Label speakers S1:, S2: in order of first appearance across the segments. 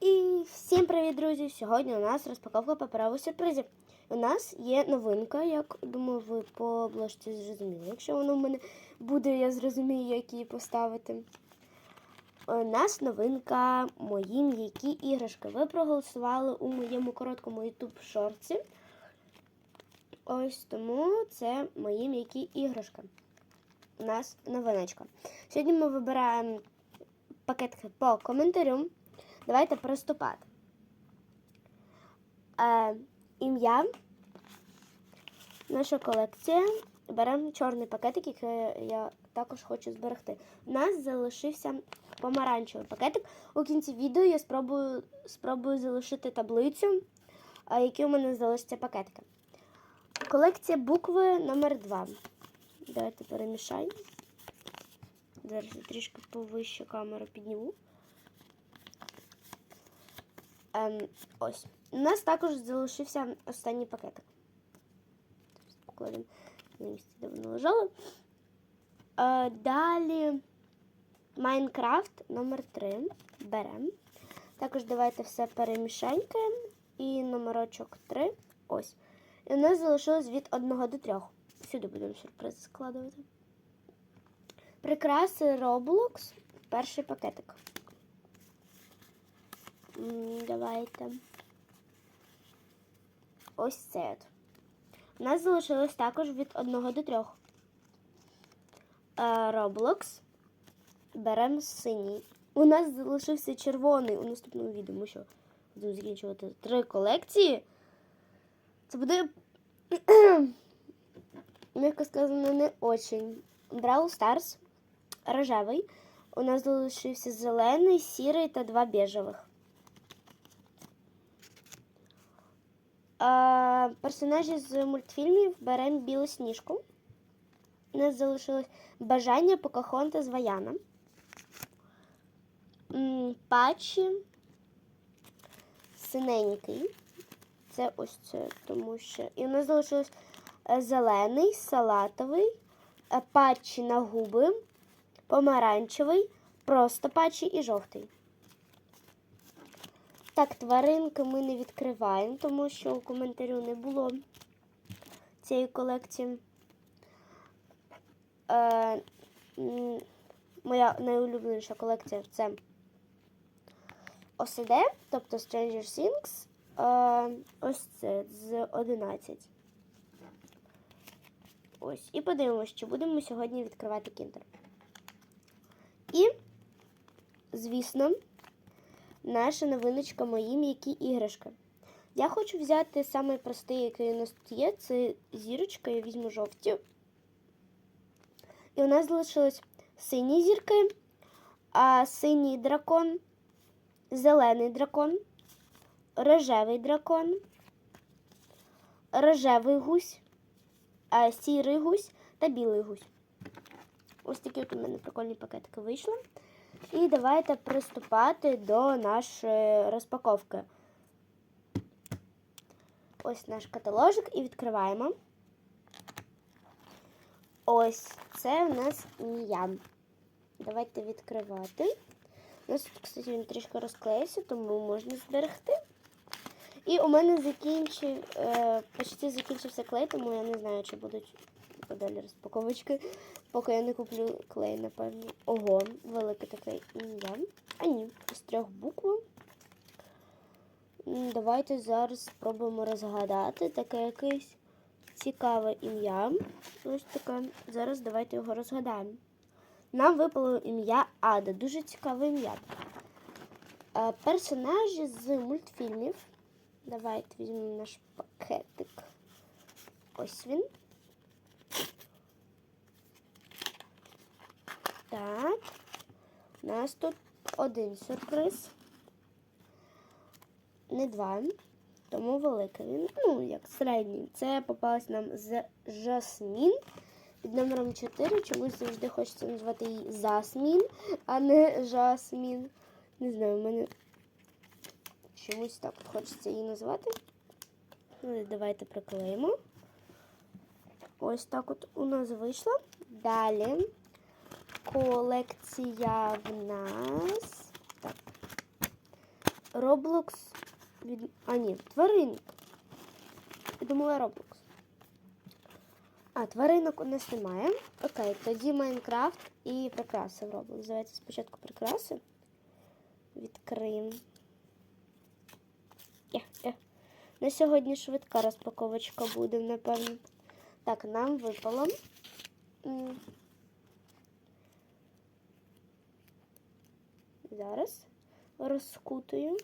S1: І всім привіт, друзі! Сьогодні у нас розпаковка паперових сюрпризів. У нас є новинка, як думаю, ви по обложці зрозуміли. Якщо воно в мене буде, я зрозумію, як її поставити. У нас новинка мої м'які іграшки. Ви проголосували у моєму короткому YouTube шорці. Ось тому це мої м'які іграшки. У нас новиночка. Сьогодні ми вибираємо пакетки по коментарю. Давайте приступати. Е, ім'я. Наша колекція. Беремо чорний пакетик, який я також хочу зберегти. У нас залишився помаранчевий пакетик. У кінці відео я спробую, спробую залишити таблицю, які у мене залишаться пакетики. Колекція букви номер 2 Давайте перемішаємо. Зараз трішки повище камеру підніму. Ем, ось. У нас також залишився останній пакетик. Покладемо на місце, де воно лежало. Е, далі Майнкрафт номер 3 беремо. Також давайте все перемішанькаємо. І номерочок 3. Ось. І у нас залишилось від 1 до 3. Сюди будемо сюрпризи складувати. Прикраси Roblox. Перший пакетик. Давайте. Ось це. У нас залишилось також від 1 до 3. Roblox. Беремо синій. У нас залишився червоний у наступному відео. Ми що будемо закінчувати три колекції. Це буде, м'яко сказано, не очень. Brawl Stars. Рожевий. У нас залишився зелений, сірий та два біжевих. Персонажі з мультфільмів беремо білосніжку. У нас залишилось бажання Покахонта з Ваяна. Патчі. Синенький. Це ось це, тому що. І у нас залишилось е, зелений, салатовий, е, патчі на губи, помаранчевий, просто патчі і жовтий. Так, тваринки ми не відкриваємо, тому що у коментарю не було цієї колекції. Е, моя найулюбленіша колекція це ОСД, тобто Stranger Things. Е, ось це з 11. Ось. І подивимось, чи будемо сьогодні відкривати кіндер. І, звісно, наша новиночка мої м'які іграшки. Я хочу взяти самий простий, який у нас тут є. Це зірочка, я візьму жовті. І у нас залишились сині зірки, а синій дракон, зелений дракон, рожевий дракон, рожевий гусь, а сірий гусь та білий гусь. Ось такі от у мене прикольні пакетики вийшли. І давайте приступати до нашої розпаковки. Ось наш каталожик і відкриваємо. Ось це у нас Ніян. Давайте відкривати. У нас тут, кстати, він трішки розклеївся, тому можна зберегти. І у мене закінчив, е, почти закінчився клей, тому я не знаю, чи будуть подалі розпаковочки, поки я не куплю клей, напевно. Ого, великий такий ім'я. А ні, з трьох букв. Давайте зараз спробуємо розгадати таке якесь цікаве ім'я. Ось таке. Зараз давайте його розгадаємо. Нам випало ім'я Ада. Дуже цікаве ім'я. Е, Персонажі з мультфільмів. Давайте візьмемо наш пакетик. Ось він. Так. У нас тут один сюрприз. Не два. Тому великий він, ну, як середній. Це попалась нам з Жасмін під номером 4. Чомусь завжди хочеться назвати її Засмін, а не Жасмін. Не знаю, в мене чомусь так хочеться її назвати. Ну, давайте приклеїмо. Ось так от у нас вийшло. Далі колекція в нас. Так. Roblox від. А, ні, тваринок. Я думала Roblox. А, тваринок у нас немає. Окей, тоді Майнкрафт і прикраси в Roblox. Давайте спочатку прикраси. Відкриємо. Є, є. На сьогодні швидка розпаковочка буде, напевно. Так, нам випало. Зараз розкутую.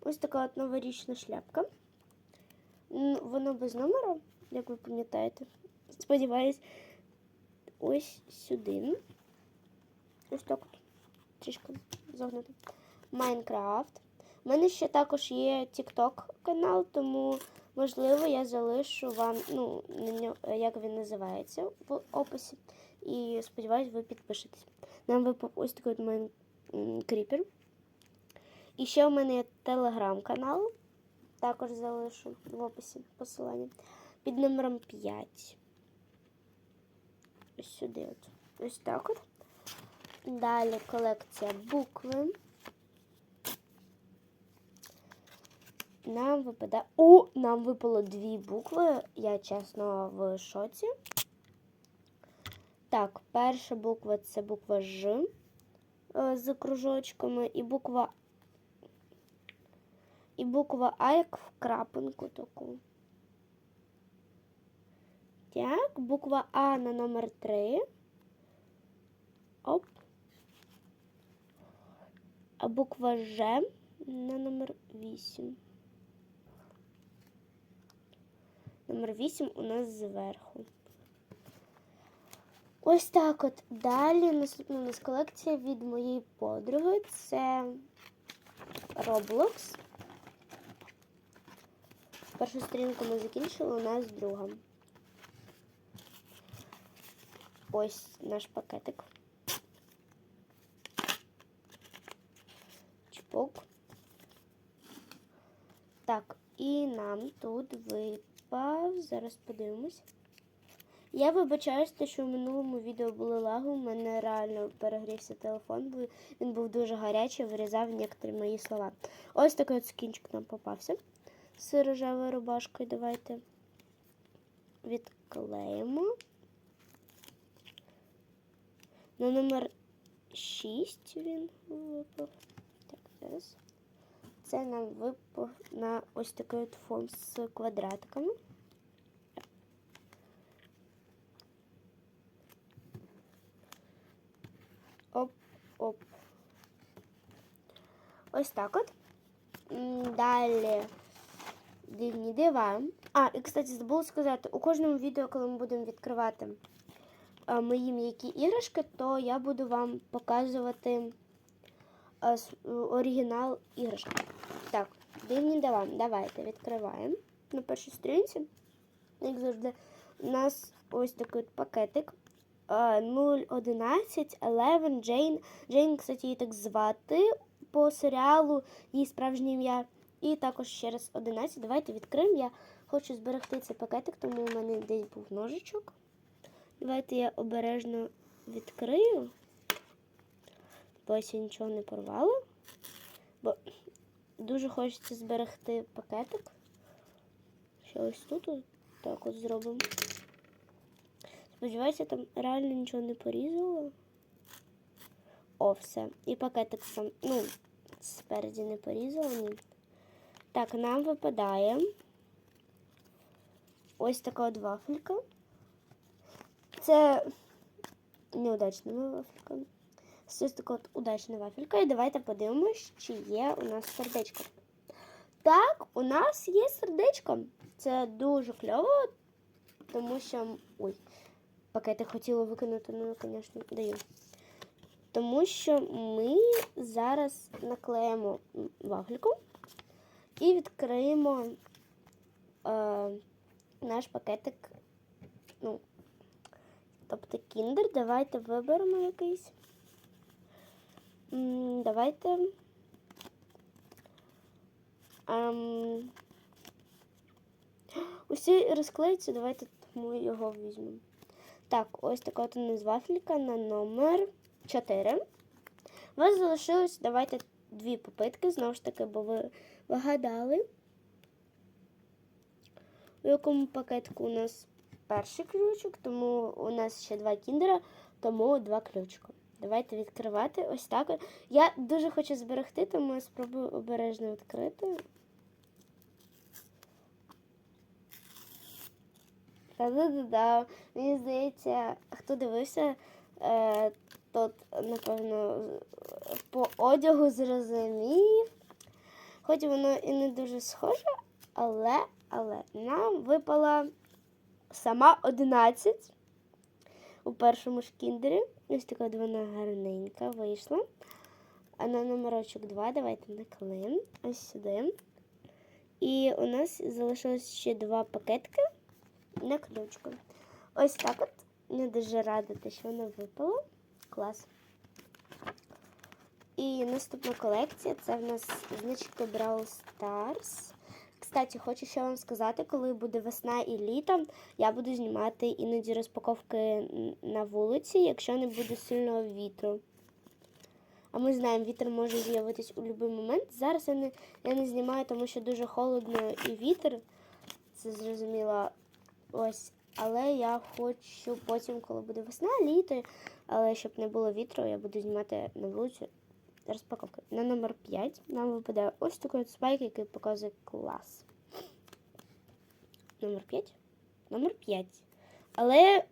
S1: Ось така от новорічна шляпка. Воно без номера, як ви пам'ятаєте. Сподіваюсь, ось сюди. Ось так. Трішки загнути. Майнкрафт. У мене ще також є TikTok канал, тому можливо я залишу вам, ну, як він називається в описі. І сподіваюсь, ви підпишетесь. Нам випав ось такий от майн кріпер. І ще у мене є телеграм-канал. Також залишу в описі посилання. Під номером 5. Ось сюди. От. Ось так от. Далі колекція букви. Нам випадає. О, нам випало дві букви. Я чесно в шоці. Так, перша буква це буква Ж е, з кружочками, і буква і буква А як в крапинку таку. Так, буква А на номер 3. Оп. А буква Ж на номер 8. Номер 8 у нас зверху. Ось так от. Далі наступна у нас колекція від моєї подруги. Це Roblox. Першу сторінку ми закінчили, у нас друга. Ось наш пакетик. Чпок. Так, і нам тут випав. Зараз подивимось. Я вибачаюсь, що в минулому відео були лаги, у мене реально перегрівся телефон, бо він був дуже гарячий, вирізав некоторі мої слова. Ось такий от скінчик нам попався з рожевою рубашкою. Давайте відклеїмо. На номер 6 він випав. Так, зараз. Це нам випав на ось такий от фон з квадратиками. Оп-оп. Ось так от. Далі дивні дива. А, і, кстати, забула сказати, у кожному відео, коли ми будемо відкривати мої м'які іграшки, то я буду вам показувати с- оригінал іграшки. Так, дивні дива. Давайте відкриваємо на першій сторінці. Як завжди, у нас ось такий пакетик. А, 011 Eleven Джейн. Джейн, кстати, її так звати по серіалу, її справжнє ім'я. І також ще раз 11. Давайте відкриємо. Я хочу зберегти цей пакетик, тому у мене десь був ножичок. Давайте я обережно відкрию. Бо ось я нічого не порвала. Бо дуже хочеться зберегти пакетик. Ще ось тут так от зробимо. Сподіваюся, там реально нічого не порізало. О, все. І пакетик сам, ну, спереді не порізаний. Так, нам випадає ось така от вафелька. Це неудачна вафелька. Це така от удачна вафелька. І давайте подивимось, чи є у нас сердечко. Так, у нас є сердечко. Це дуже кльово, тому що. Ой, пакети хотіла викинути, ну, звісно, даю. Тому що ми зараз наклеїмо вафельку і відкриємо е, наш пакетик. Ну, тобто кіндер. Давайте виберемо якийсь. Давайте. Ем, усі розклеються, давайте ми його візьмемо. Так, ось така от у нас вафелька на номер 4. У вас залишилось, давайте дві попитки, знову ж таки, бо ви вигадали. У якому пакетку у нас перший ключик, тому у нас ще два кіндера, тому два ключика. Давайте відкривати ось так. Я дуже хочу зберегти, тому я спробую обережно відкрити. Та-да-да-да. Мені здається, хто дивився, е, тот, напевно, по одягу зрозумів. Хоч воно і не дуже схоже, але, але нам випала сама 11 у першому ж кіндері. Ось така вона гарненька вийшла. А на номерочок 2 давайте наклеїмо ось сюди. І у нас залишилось ще два пакетки на ключку. Ось так от. Я дуже рада, що вона випала. Клас. І наступна колекція це в нас значки Brawl Stars. Кстати, хочу ще вам сказати, коли буде весна і літо, я буду знімати іноді розпаковки на вулиці, якщо не буде сильного вітру. А ми знаємо, вітер може з'явитись у будь-який момент. Зараз я не, я не знімаю, тому що дуже холодно і вітер. Це зрозуміло. Ось. Але я хочу потім, коли буде весна, літо, але щоб не було вітру, я буду знімати на вулиці розпаковки. На номер 5 нам випадає ось такий спайк, який показує клас. Номер 5? Номер 5. Але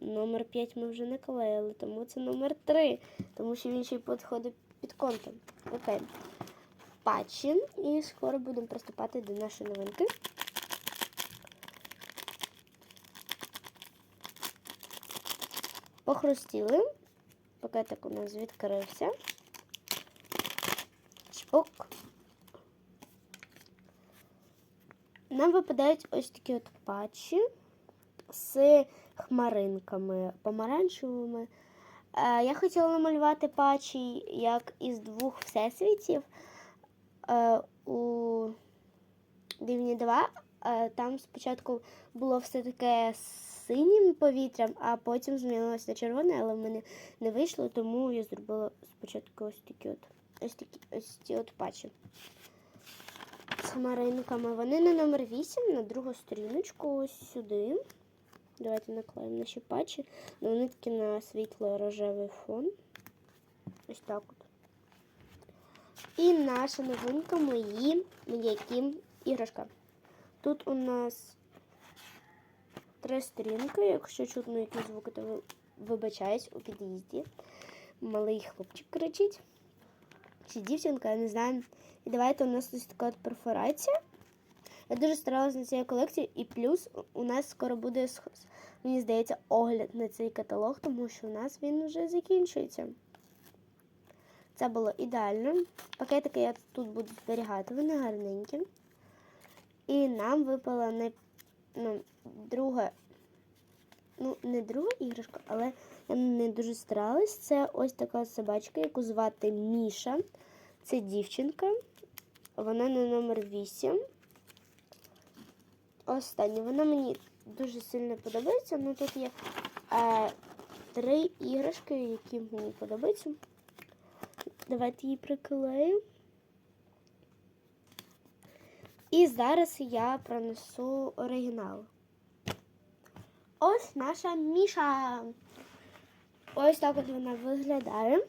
S1: номер 5 ми вже не клеїли, тому це номер 3, тому що він ще й підходить під контент. Окей. Патчі. І скоро будемо приступати до нашої новинки. Похрустіли. Пакетик у нас відкрився. Чпок. Нам випадають ось такі от патчі з хмаринками помаранчевими. Е, Я хотіла намалювати патчі як із двох всесвітів. Е, У Дивні 2 е, там спочатку було все таке синім повітрям, а потім змінилося на червоне, але в мене не вийшло, тому я зробила спочатку ось такі от ось такі ось ці от патчі. З хмаринками. Вони на номер 8, на другу сторіночку, ось сюди. Давайте наклеїмо наші патчі. Ну, Вони такі на світло-рожевий фон. Ось так от. І наша новинка мої м'які іграшка. Тут у нас три сторінки, якщо чутно якісь звуки, то вибачаюсь у під'їзді. Малий хлопчик кричить. Чи дівчинка, я не знаю. І давайте у нас ось така перфорація. Я дуже старалася на цій колекції, і плюс у нас скоро буде, мені здається, огляд на цей каталог, тому що у нас він вже закінчується. Це було ідеально. Пакетики я тут буду зберігати, вони гарненькі. І нам випала не, ну, друга, ну, не друга іграшка, але я не дуже старалась. Це ось така собачка, яку звати Міша. Це дівчинка. Вона на номер 8. Остання. Вона мені дуже сильно подобається. Ну тут є е, три іграшки, які мені подобаються. Давайте її приклею. І зараз я пронесу оригінал. Ось наша Міша. Ось так от вона виглядає.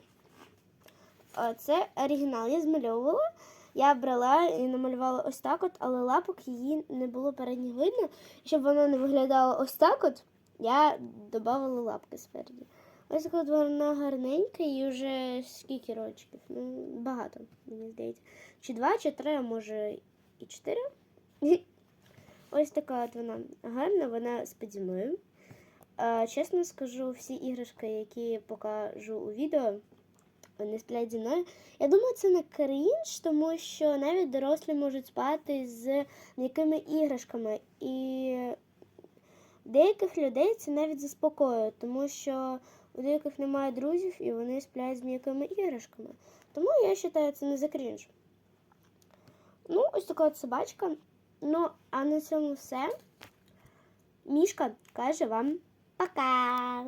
S1: Це оригінал. Я змальовувала. Я брала і намалювала ось так от, але лапок її не було передніх видно. Щоб вона не виглядала ось так от, я додавала лапки спереді. Ось так от вона гарненька і вже скільки рочків? Ну, багато, мені здається. Чи два, чи три, може і чотири. Ось така от вона гарна, вона з. Е, Чесно скажу, всі іграшки, які покажу у відео, вони сплять зі мною. Я думаю, це не крінж, тому що навіть дорослі можуть спати з м'якими іграшками. І деяких людей це навіть заспокоює, тому що у деяких немає друзів і вони сплять з м'якими іграшками. Тому я вважаю, це не за крінж. Ну, ось така от собачка. Ну, а на цьому все. Мішка каже вам пока!